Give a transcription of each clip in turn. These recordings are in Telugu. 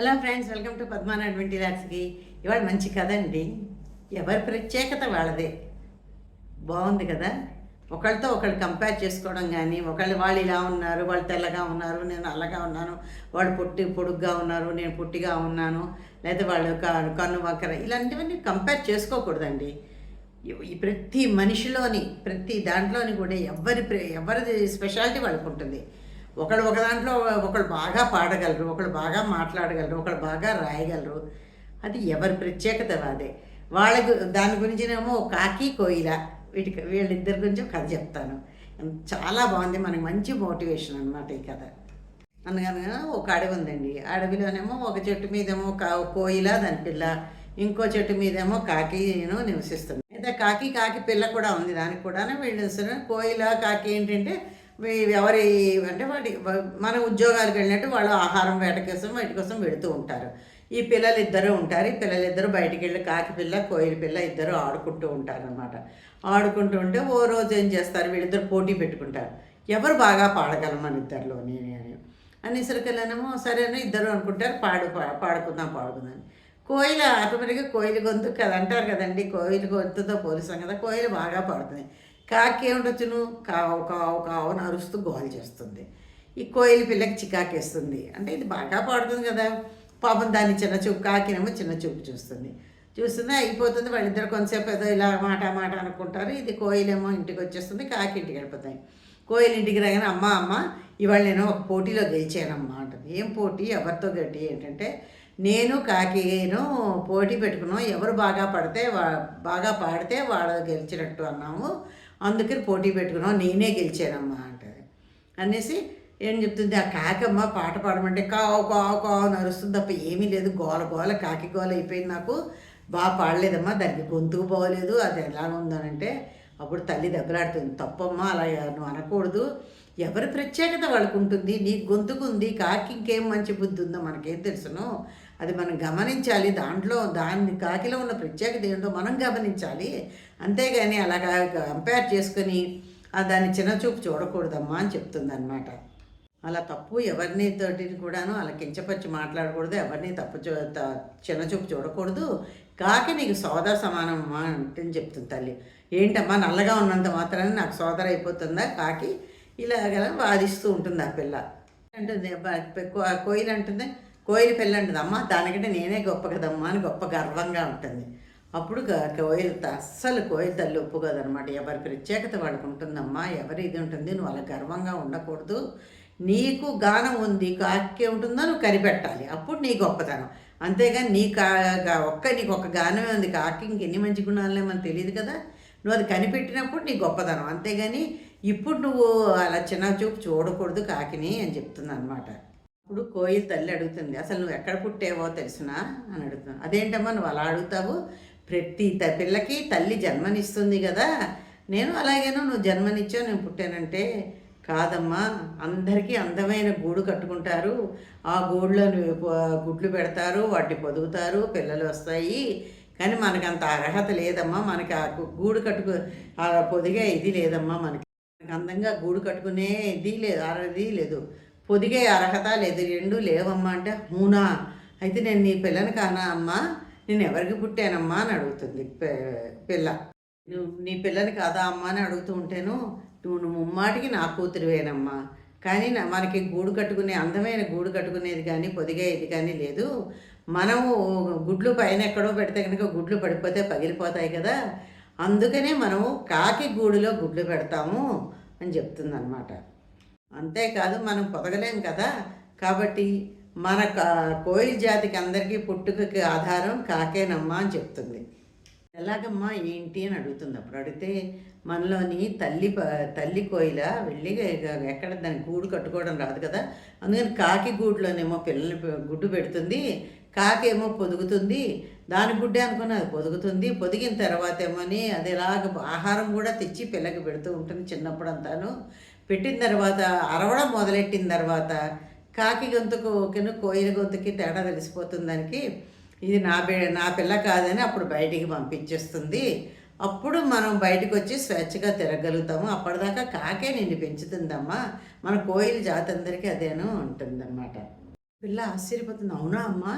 Hello friends welcome to Padmana twenty ల్యాక్స్కి ఇవాళ మంచి కథ అండి. ఎవరి ప్రత్యేకత వాళ్ళదే. బాగుంది కదా? ఒకళ్ళతో ఒకళ్ళు కంపేర్ చేసుకోవడం కానీ ఒకళ్ళు వాళ్ళు ఇలా ఉన్నారు వాళ్ళు తెల్లగా ఉన్నారు నేను అల్లగా ఉన్నాను వాళ్ళు పొట్టి పొడుగ్గా ఉన్నారు నేను పొట్టిగా ఉన్నాను లేదా వాళ్ళు కన్ను వంకర ఇలాంటివన్నీ కంపేర్ చేసుకోకూడదండి. ఈ- ప్రతి మనిషిలోని ప్రతి దాంట్లోని కూడా ఎవరి ప్ర- ఎవరిది స్పెషాలిటీ వాళ్ళకు ఉంటుంది ఒకళ్ళు ఒక దాంట్లో ఒకళ్ళు బాగా పాడగలరు ఒకళ్ళు బాగా మాట్లాడగలరు ఒకళ్ళు బాగా రాయగలరు. అది ఎవరి ప్రత్యేకత అదే వాళ్ళ దాని గురించినేమో కాకి కోయిల వీటికి వీళ్ళిద్దరి గురించి ఒక కథ చెప్తాను. చాలా బాగుంది మనకి మంచి మోటివేషన్ అనమాట ఈ కథ. అనగా ఒక అడవి ఉందండి. అడవిలోనేమో ఒక చెట్టు మీదేమో కా కోయిల దాని పిల్ల ఇంకో చెట్టు మీదేమో కాకి నేను నివసిస్తుంది. అయితే కాకి కాకి పిల్ల కూడా ఉంది. దానికి కూడా వీళ్ళు కోయిల కాకి ఏంటంటే ఎవరి అంటే వాటి మన ఉద్యోగాలకు వెళ్ళినట్టు వాళ్ళు ఆహారం వేట కోసం వాటి కోసం వెళుతూ ఉంటారు. ఈ పిల్లలు ఇద్దరు ఉంటారు. ఈ పిల్లలు ఇద్దరు బయటికి వెళ్ళి కాకి పిల్ల కోయిల పిల్ల ఇద్దరు ఆడుకుంటూ ఉంటారు అనమాట ఆడుకుంటూ ఉంటే ఓ రోజు ఏం చేస్తారు? వీళ్ళిద్దరు పోటీ పెట్టుకుంటారు. ఎవరు బాగా పాడగలం మన ఇద్దరిలోని అని అనేసరికల్లానేమో సరే ఇద్దరు అనుకుంటారు పాడు పాడుకుందాం పాడుకుందాం అని. కోయిల ఆటోమేటిక్గా కోయిల గొంతు కదా అంటారు కదండి. కోయిల గొంతుతో పోలిస్తాం కదా కోయిల బాగా పాడుతుంది. కాకి ఏమిటొచ్చును కావు కావు కావు అని అరుస్తూ గోల్ చేస్తుంది. ఈ కోయిల పిల్లకి చికాకేస్తుంది. అంటే ఇది బాగా పాడుతుంది కదా. పాపం దాన్ని చిన్న చూపు కాకినేమో చిన్న చూపు చూస్తుంది. చూస్తుంది అయిపోతుంది. వాళ్ళిద్దరు కొంతసేపు ఏదో ఇలా మాట మాట అనుకుంటారు. ఇది కోయిలేమో ఇంటికి వచ్చేస్తుంది కాకి ఇంటికి వెళ్ళిపోతాయి. కోయిల ఇంటికి రాగానే అమ్మ అమ్మ ఇవాళ నేను ఒక పోటీలో గెలిచానమ్మా అంటుంది ఏం పోటీ? ఎవరితో గట్టి? ఏంటంటే నేను కాకిను పోటీ పెట్టుకున్నాం. ఎవరు బాగా పడితే వా బాగా పాడితే వాళ్ళు గెలిచినట్టు అన్నాము. అందుకని పోటీ పెట్టుకున్నావు నేనే గెలిచానమ్మా అంటది. అనేసి ఏం చెప్తుంది ఆ కాకమ్మ పాట పాడమంటే కావు కావు కావు నరుస్తుంది తప్ప ఏమీ లేదు. గోల గోల కాకి గోల అయిపోయింది నాకు. బాగా పాడలేదమ్మా దానికి గొంతుకు పోలేదు. అది ఎలా ఉందనంటే అప్పుడు తల్లి దెబ్బలాడుతుంది. తప్పమ్మా అలా నువ్వు అనకూడదు. ఎవరి ప్రత్యేకత వాళ్ళకు ఉంటుంది నీ గొంతుకు ఉంది కాకి ఇంకేం మంచి బుద్ధి ఉందో మనకేం తెలుసును. అది మనం గమనించాలి. దాంట్లో దాని కాకిలో ఉన్న ప్రత్యేకత ఏంటో మనం గమనించాలి. అంతేగాని అలాగా కంపేర్ చేసుకొని ఆ దాన్ని చిన్నచూపు చూడకూడదమ్మా అని చెప్తుంది అనమాట అలా తప్పు ఎవరిని తోటి కూడాను అలా కించపరిచి మాట్లాడకూడదు. ఎవరిని తప్పు చూ చిన్నచూపు చూడకూడదు. కాకి నీకు సోదర సమానమ్మా అంటే చెప్తుంది తల్లి. ఏంటమ్మా నల్లగా ఉన్నంత మాత్రాన్ని నాకు సోదర అయిపోతుందా కాకి? ఇలాగ వాదిస్తూ ఉంటుంది ఆ పిల్ల. అంటుంది కోయిలు అంటుంది కోయిల పిల్ల అమ్మ దానికంటే నేనే గొప్ప కదమ్మా అని గొప్ప గర్వంగా ఉంటుంది. అప్పుడు కోయిలు కోయిల అస్సలు కోయిల తల్లి ఒప్పుకోదనమాట ఎవరి ప్రత్యేకత వాళ్ళకు ఉంటుందమ్మా ఎవరి ఇది ఉంటుంది నువ్వు అలా గర్వంగా ఉండకూడదు. నీకు గానం ఉంది కాకి ఉంటుందో నువ్వు కనిపెట్టాలి. అప్పుడు నీ గొప్పతనం. అంతేగాని నీ కా ఒక్క నీకు ఒక గానమే ఉంది కాకి ఇంకెన్ని మంచి గుణాలనే మనకు తెలియదు కదా. నువ్వు అది కనిపెట్టినప్పుడు నీ గొప్పతనం. అంతేగాని ఇప్పుడు నువ్వు అలా చిన్న చూపు చూడకూడదు కాకిని అని చెప్తుంది అనమాట ఇప్పుడు కోయిల తల్లి అడుగుతుంది అసలు నువ్వు ఎక్కడ పుట్టేవో తెలుసునా? అని అడుగుతుంది. అదేంటమ్మా నువ్వు అలా అడుగుతావు? ప్రతి త- పిల్లకి తల్లి జన్మనిస్తుంది కదా. నేను అలాగేనో నువ్వు జన్మనిచ్చో నేను పుట్టానంటే. కాదమ్మా అందరికీ అందమైన గూడు కట్టుకుంటారు. ఆ గూడులో గుడ్లు పెడతారు వాటిని పొదుగుతారు పిల్లలు వస్తాయి. కానీ మనకు అంత అర్హత లేదమ్మా. మనకి ఆ గూడు కట్టుకు ఆ పొదిగే ఇది లేదమ్మా మనకి. మనకి అందంగా గూడు కట్టుకునే ఇది లేదు అరది లేదు. పొదిగే అర్హత లేదు రెండు లేవమ్మా అంటే హూనా అయితే నేను నీ పిల్లని కానా అమ్మా? నేను ఎవరికి పుట్టానమ్మా? అని అడుగుతుంది పిల్ల. నువ్వు నీ పిల్లని కాదా అమ్మా? అని అడుగుతూ ఉంటేను నువ్వు ముమ్మాటికి నా కూతురువేనమ్మా. కానీ మనకి గూడు కట్టుకునే అందమైన గూడు కట్టుకునేది కానీ పొదిగేది కానీ లేదు. మనము గుడ్లు పైన ఎక్కడో పెడితే కనుక గుడ్లు పడిపోతే పగిలిపోతాయి కదా. అందుకనే మనము కాకి గూడులో గుడ్లు పెడతాము అని చెప్తుందన్నమాట. అంతేకాదు మనం పొదగలేం కదా? కాబట్టి మన కా- కోయిల జాతికి అందరికీ పుట్టుకకి ఆధారం కాకేనమ్మా అని చెప్తుంది. ఎలాగమ్మా ఏంటి అని అడుగుతుంది అప్పుడు. అడిగితే మనలోని తల్లి తల్లి కోయిల వెళ్ళి ఎక్కడ దాని గూడు కట్టుకోవడం రాదు కదా? అందుకని కాకి గూడులోనేమో పిల్లల్ని గుడ్డు పెడుతుంది కాకి ఏమో పొదుగుతుంది దాని గుడ్డే అనుకుని అది పొదుగుతుంది పొదిగిన తర్వాత ఏమోని అది ఎలాగ ఆహారం కూడా తెచ్చి పిల్లకి పెడుతూ ఉంటుంది చిన్నప్పుడు అంతాను పెట్టిన తర్వాత అరవడం మొదలెట్టిన తర్వాత కాకి గొంతుకు ఓకేను కోయిల గొంతుకి తేడా తెలిసిపోతుంది దానికి ఇది నా నా పిల్ల కాదని అప్పుడు బయటికి పంపించేస్తుంది. అప్పుడు మనం బయటకు వచ్చి స్వేచ్ఛగా తిరగలుగుతాము. అప్పటిదాకా కాకే నిన్ను పెంచుతుందమ్మా. మన కోయిల జాతి అందరికీ అదేను ఉంటుందన్నమాట పిల్ల ఆశ్చర్యపోతుంది. అవునా అమ్మా?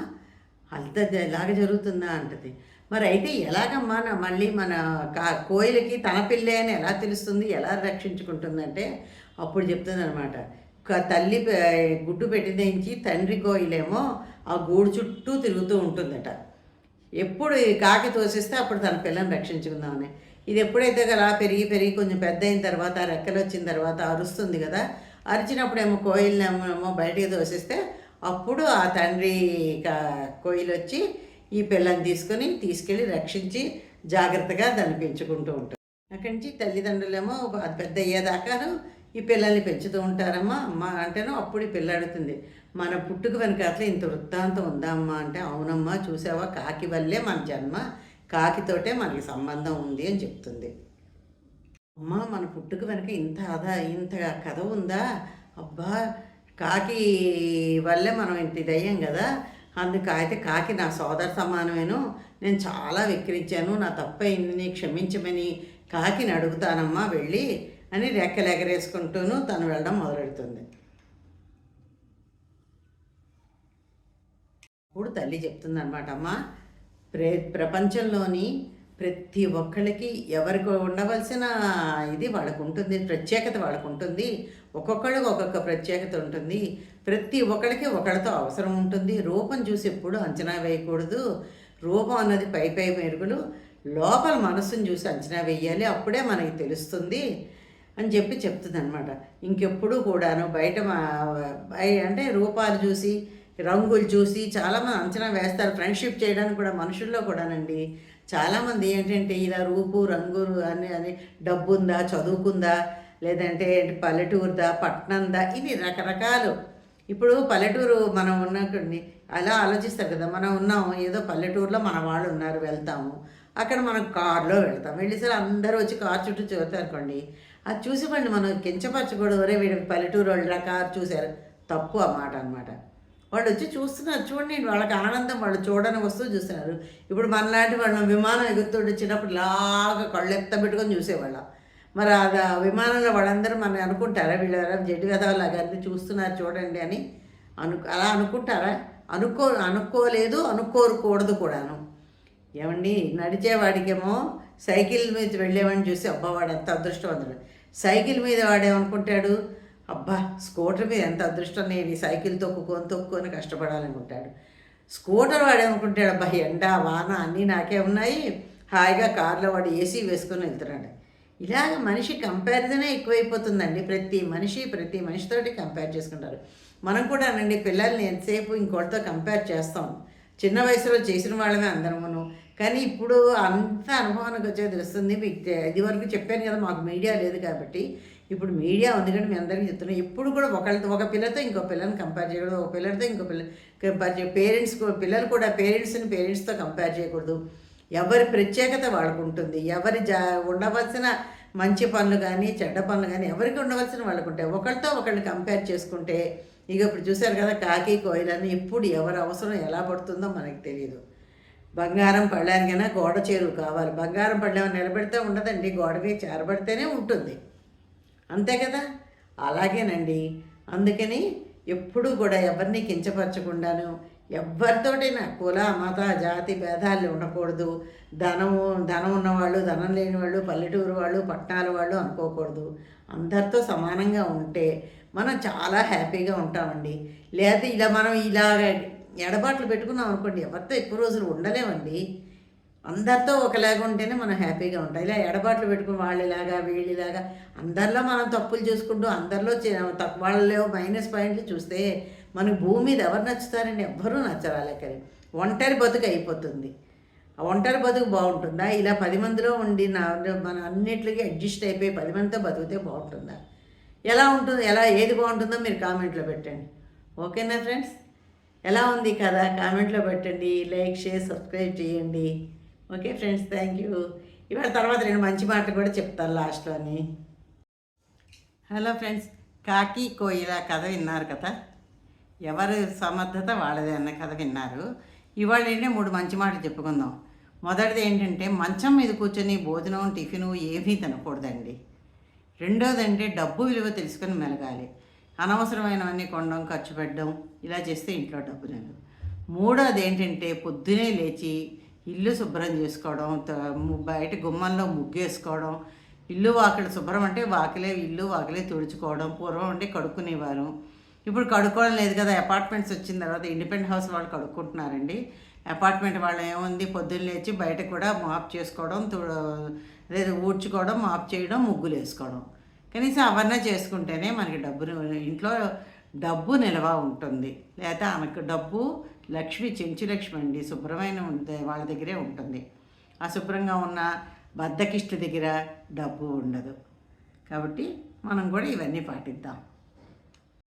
అంత ఎలాగ జరుగుతుందా అంటది. మరి అయితే ఎలాగమ్మా నా మళ్ళీ మన కా కోయిలకి తన పిల్లే అని ఎలా తెలుస్తుంది? ఎలా రక్షించుకుంటుందంటే అప్పుడు చెప్తుందనమాట తల్లి గుడ్డు గుడ్డు పెట్టించి తండ్రి కోయిలేమో ఆ గూడు చుట్టూ తిరుగుతూ ఉంటుందట. ఎప్పుడు ఈ కాకి తోసిస్తే అప్పుడు తన పిల్లని రక్షించుకుందామని. ఇది ఎప్పుడైతే అలా పెరిగి పెరిగి కొంచెం పెద్ద అయిన తర్వాత రెక్కలు వచ్చిన తర్వాత అరుస్తుంది కదా అరిచినప్పుడేమో కోయిలనేమో బయటికి తోసిస్తే అప్పుడు ఆ తండ్రి కా- కోయిలు వచ్చి ఈ పిల్లని తీసుకొని తీసుకెళ్ళి రక్షించి జాగ్రత్తగా దాన్ని పెంచుకుంటూ ఉంటుంది. అక్కడి నుంచి తల్లిదండ్రులేమో అది పెద్ద అయ్యేదాకాను ఈ పిల్లల్ని పెంచుతూ ఉంటారమ్మా అమ్మ అంటేనో అప్పుడు ఈ పిల్ల అడుగుతుంది మన వెనక అట్లా ఇంత వృత్తాంతం ఉందా అమ్మా అంటే అవునమ్మా చూసావా కాకి వల్లే మన జన్మ కాకితోటే మనకి సంబంధం ఉంది అని చెప్తుంది. అమ్మ మన పుట్టుక వెనక ఇంత అదా ఇంత కథ ఉందా? అబ్బా కాకి వల్లే మనం ఇంత ఇదయ్యాం కదా అందుకు అయితే కాకి నా సోదర సమానమేను నేను చాలా విక్రించాను నా తప్పైంది నీ క్షమించమని కాకిని అడుగుతానమ్మా వెళ్ళి అని రెక్కలు ఎగరేసుకుంటూను తను వెళ్ళడం మొదలెడుతుంది. అప్పుడు తల్లి చెప్తుంది అనమాట అమ్మ ప్రే ప్రపంచంలోని ప్రతి ఒక్కళ్ళకి ఎవరికి ఉండవలసిన ఇది వాళ్ళకు ఉంటుంది ప్రత్యేకత వాళ్ళకు ఉంటుంది ఒక్కొక్కళ్ళకి ఒక్కొక్క ప్రత్యేకత ఉంటుంది ప్రతి ఒక్కళ్ళకి ఒకళ్ళతో అవసరం ఉంటుంది రూపం చూసి ఎప్పుడు అంచనా వేయకూడదు రూపం అన్నది పై పై మెరుగులు లోపల మనసుని చూసి అంచనా వేయాలి అప్పుడే మనకి తెలుస్తుంది అని చెప్పి చెప్తుంది అనమాట ఇంకెప్పుడు కూడాను బయట అంటే రూపాలు చూసి రంగులు చూసి చాలామంది అంచనా వేస్తారు. ఫ్రెండ్షిప్ చేయడానికి కూడా మనుషుల్లో కూడానండి. చాలామంది ఏంటంటే ఇలా రూపు రంగు అని అని డబ్బు ఉందా చదువుకుందా లేదంటే పల్లెటూరుదా పట్నందా ఇవి రకరకాలు. ఇప్పుడు పల్లెటూరు మనం ఉన్నక్కడిని అలా ఆలోచిస్తారు కదా. మనం ఉన్నాం ఏదో పల్లెటూరులో మన వాళ్ళు ఉన్నారు వెళ్తాము. అక్కడ మనం కారులో వెళ్తాం. వెళ్ళేసరి అందరూ వచ్చి కారు చుట్టూ చూస్తారు అనుకోండి అది చూసి మనం కించపరచకూడదు. ఒరే వీడి పల్లెటూరు వాళ్ళు రకాలు చూశారు. తప్పు ఆ మాట అనమాట వాళ్ళు వచ్చి చూస్తున్నారు. చూడండి వాళ్ళకి ఆనందం వాళ్ళు చూడని వస్తువు చూస్తున్నారు. ఇప్పుడు మనలాంటి వాళ్ళు విమానం ఎగురుతుంటే వచ్చినప్పుడు లాగా కళ్ళు ఎత్త పెట్టుకొని చూసేవాళ్ళం. మరి అది ఆ విమానంలో వాళ్ళందరూ మనం అనుకుంటారా? వీళ్ళు జడ్డు కథలాగా అన్ని చూస్తున్నారు చూడండి అని అను అలా అనుకుంటారా? అనుకో అనుకోలేదు అనుకోరకూడదు కూడాను. ఏమండి? నడిచేవాడికేమో సైకిల్ మీద వెళ్ళేవాడిని చూసి అబ్బా వాడు ఎంత అదృష్టవంతుడు. సైకిల్ మీద వాడేమనుకుంటాడు అబ్బా స్కూటర్ మీద ఎంత అదృష్టం నేను సైకిల్ తొక్కుకొని తొక్కుకొని కష్టపడాలనుకుంటాడు. స్కూటర్ వాడేమనుకుంటాడు అబ్బా ఎండ వాన అన్నీ నాకే ఉన్నాయి. హాయిగా కార్లో వాడు ఏసీ వేసుకొని వెళ్తున్నాడు. ఇలాగ మనిషి కంపారిజనే ఎక్కువైపోతుందండి. ప్రతి మనిషి ప్రతి మనిషితోటి కంపేర్ చేసుకుంటారు. మనం కూడా అండి పిల్లల్ని ఎంతసేపు ఇంకోటితో కంపేర్ చేస్తాం. చిన్న వయసులో చేసిన వాళ్ళమే అందరమును. కానీ ఇప్పుడు అంత అనుభవానికి వచ్చే తెలుస్తుంది మీకు ఇదివరకు ఇది వరకు చెప్పాను కదా మాకు మీడియా లేదు కాబట్టి. ఇప్పుడు మీడియా ఉంది కానీ మీ అందరికీ చెప్తున్నాం. ఎప్పుడు కూడా ఒకళ్ళతో ఒక పిల్లతో ఇంకో పిల్లని కంపేర్ చేయకూడదు. ఒక పిల్లలతో ఇంకో పిల్ల కంపేర్ చేయ పేరెంట్స్ పిల్లలు కూడా పేరెంట్స్ని పేరెంట్స్తో కంపేర్ చేయకూడదు. ఎవరి ప్రత్యేకత వాళ్ళకు ఉంటుంది. ఎవరి జా ఉండవలసిన మంచి పనులు కానీ చెడ్డ పనులు కానీ ఎవరికి ఉండవలసిన వాళ్ళకుంటే ఒకరితో ఒకరిని కంపేర్ చేసుకుంటే ఇక ఇప్పుడు చూశారు కదా కాకి కోయిలని ఎప్పుడు ఎవరు అవసరం ఎలా పడుతుందో మనకు తెలియదు బంగారం పడడానికైనా గోడ చేరువు కావాలి. బంగారం పడలేమని నిలబెడితే ఉండదండి గోడకి చేరబడితేనే ఉంటుంది. అంతే కదా? అలాగేనండి. అందుకని ఎప్పుడూ కూడా ఎవరిని కించపరచకుండాను ఎవరితోటైనా కుల మత జాతి భేదాలు ఉండకూడదు. ధనము ధనం ఉన్నవాళ్ళు ధనం లేని వాళ్ళు పల్లెటూరు వాళ్ళు పట్టణాల వాళ్ళు అనుకోకూడదు. అందరితో సమానంగా ఉంటే మనం చాలా హ్యాపీగా ఉంటామండి. లేదా ఇలా మనం ఇలా ఎడబాట్లు పెట్టుకున్నాం అనుకోండి ఎవరితో ఎక్కువ రోజులు ఉండలేమండి. అందరితో ఒకలాగా ఉంటేనే మనం హ్యాపీగా ఉంటాం. ఇలా ఎడబాట్లు పెట్టుకుని వాళ్ళలాగా వీళ్ళలాగా అందరిలో మనం తప్పులు చూసుకుంటూ అందరిలో చే- తప్పు వాళ్ళలో మైనస్ పాయింట్లు చూస్తే మనకు భూమి మీద ఎవరు నచ్చుతారండి? ఎవ్వరూ నచ్చరాలేకరి ఒంటరి బతుకు అయిపోతుంది. ఒంటరి బతుకు బాగుంటుందా? ఇలా పది మందిలో ఉండి నా మన అన్నిటికీ అడ్జస్ట్ అయిపోయి పది మందితో బతికితే బాగుంటుందా? ఎలా ఉంటుంది ఎలా ఏది బాగుంటుందో మీరు కామెంట్లో పెట్టండి. ఓకేనా ఫ్రెండ్స్? ఎలా ఉంది కదా? కామెంట్లో పెట్టండి లైక్ షేర్ సబ్స్క్రైబ్ చేయండి. Okay friends thank you. ఇవాళ తర్వాత నేను మంచి మాటలు కూడా చెప్తాను లాస్ట్లోని. హలో ఫ్రెండ్స్ కాకి కోయిల కథ విన్నారు కదా? ఎవరి సమర్థత వాళ్ళదే అన్న కథ విన్నారు. ఇవాళ ఏంటంటే మూడు మంచి మాటలు చెప్పుకుందాం. మొదటిది ఏంటంటే మంచం మీద కూర్చొని భోజనం టిఫిను ఏమీ తినకూడదండి. రెండోదంటే డబ్బు విలువ తెలుసుకొని మెలగాలి. అనవసరమైనవన్నీ కొనడం ఖర్చు పెట్టడం ఇలా చేస్తే ఇంట్లో డబ్బు లేదు. మూడోది ఏంటంటే పొద్దునే లేచి ఇల్లు శుభ్రం చేసుకోవడం త- బయట గుమ్మంలో ముగ్గేసుకోవడం ఇల్లు వాకిలి శుభ్రం అంటే వాకిలే ఇల్లు వాకిలే తుడుచుకోవడం పూర్వం అంటే కడుక్కునేవారు. ఇప్పుడు కడుక్కోవడం లేదు కదా అపార్ట్మెంట్స్ వచ్చిన తర్వాత ఇండిపెండెంట్ హౌస్ వాళ్ళు కడుక్కుంటున్నారండి. అపార్ట్మెంట్ వాళ్ళు ఏముంది పొద్దున్న లేచి బయట కూడా మాప్ చేసుకోవడం లేదా ఊడ్చుకోవడం ఆఫ్ చేయడం ముగ్గులు వేసుకోవడం. కనీసం అవన్నీ చేసుకుంటేనే మనకి డబ్బు ఇంట్లో డబ్బు నిల్వ ఉంటుంది. లేదా ఆమెకు డబ్బు లక్ష్మి చెంచు లక్ష్మి అండి శుభ్రమైన ఉంటే వాళ్ళ దగ్గరే ఉంటుంది. అశుభ్రంగా ఉన్న బద్దకిష్టి దగ్గర డబ్బు ఉండదు. కాబట్టి మనం కూడా ఇవన్నీ పాటిద్దాం.